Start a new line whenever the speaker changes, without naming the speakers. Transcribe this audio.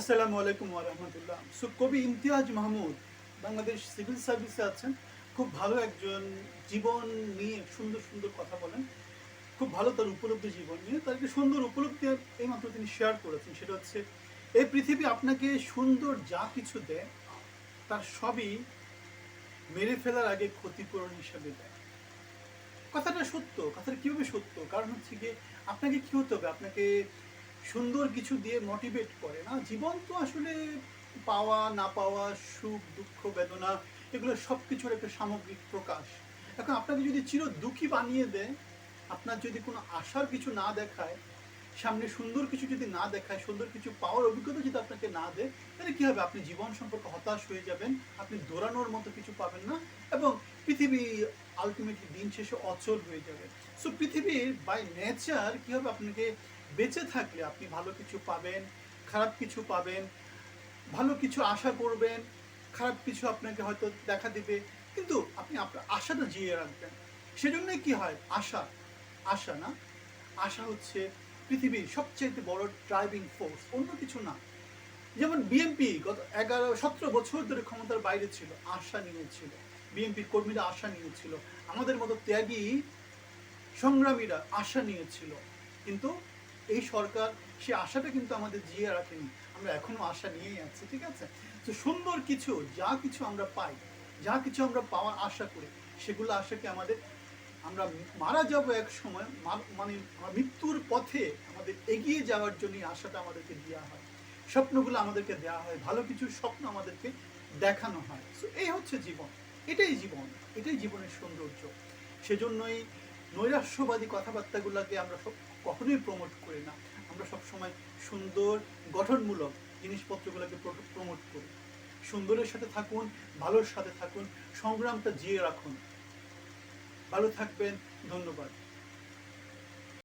আসসালামু আলাইকুম রহমতুল্লাহ। সো কবি ইমতিয়াজ মাহমুদ, বাংলাদেশ সিভিল সার্ভিসে আছেন। খুব ভালো একজন জীবন নিয়ে সুন্দর সুন্দর কথা বলেন। খুব ভালো তার উপলব্ধি জীবন নিয়ে। তার একটি সুন্দর উপলব্ধি এইমাত্র তিনি শেয়ার করেছেন, সেটা হচ্ছে, এই পৃথিবী আপনাকে সুন্দর যা কিছু দেয়, তার সবই মেরে ফেলার আগে ক্ষতিপূরণ হিসাবে দেয়। কথাটা সত্য, কথাটা কীভাবে সত্য? কারণ হচ্ছে গিয়ে আপনাকে কী হতে হবে? আপনাকে সুন্দর কিছু দিয়ে মোটিভেট করে না। জীবন তো আসলে পাওয়া, না পাওয়া, সুখ, দুঃখ, বেদনা, এগুলো সব কিছুর একটা সামগ্রিক প্রকাশ। এখন আপনাকে যদি চির দুঃখী বানিয়ে দেয়, আপনার যদি কোনো আশার কিছু না দেখায়, সামনে সুন্দর কিছু যদি না দেখায়, সুন্দর কিছু পাওয়ার অভিজ্ঞতা যদি আপনাকে না দেয়, তাহলে কি হবে? আপনি জীবন সম্পর্কে হতাশ হয়ে যাবেন, আপনি দৌড়ানোর মতো কিছু পাবেন না এবং পৃথিবী আলটিমেটলি দিন শেষে অচল হয়ে যাবে। সো পৃথিবীর বাই নেচার কি হবে? আপনাকে বেঁচে থাকলে আপনি ভালো কিছু পাবেন, খারাপ কিছু পাবেন, ভালো কিছু আশা করবেন, খারাপ কিছু আপনাকে হয়তো দেখা দিবে, কিন্তু আপনি আপনার আশাটা জিয়ে রাখবেন। সেজন্যই কি হয়? আশা। আশা না? আশা হচ্ছে পৃথিবীর সবচেয়ে বড় ড্রাইভিং ফোর্স অন্য কিছু না। যেমন বিএনপি গত এগারো, সতেরো বছর ধরে ক্ষমতার বাইরে ছিল, আশা নিয়েছিল বিএনপির কর্মীরা আশা নিয়েছিল। আমাদের মতো ত্যাগী সংগ্রামীরা আশা নিয়েছিল। কিন্তু এই সরকার সে আশাটা কিন্তু আমাদের জিয়ে রাখেনি। আমরা এখনও আশা নিয়েই আছি, ঠিক আছে? তো সুন্দর কিছু, যা কিছু আমরা পাই, যা কিছু আমরা পাওয়ার আশা করি, সেগুলো আশাকে আমাদের, আমরা মারা যাব এক সময় মানে মৃত্যুর পথে আমাদের এগিয়ে যাওয়ার জন্য আশাটা আমাদেরকে দেওয়া হয়। স্বপ্নগুলো আমাদেরকে দেওয়া হয়, ভালো কিছু স্বপ্ন আমাদেরকে দেখানো হয়। সো এই হচ্ছে জীবন। এটাই জীবন, এটাই জীবনের সৌন্দর্য। সেজন্যই নৈরাশ্যবাদী কথাবার্তাগুলোকে আমরা সব কখনোই প্রমোট করি না। আমরা সবসময় সুন্দর, গঠনমূলক জিনিসপত্রগুলোকে প্রমোট করি। সুন্দরের সাথে থাকুন, ভালোর সাথে থাকুন, সংগ্রামটা জিয়ে রাখুন। ভালো থাকবেন, ধন্যবাদ।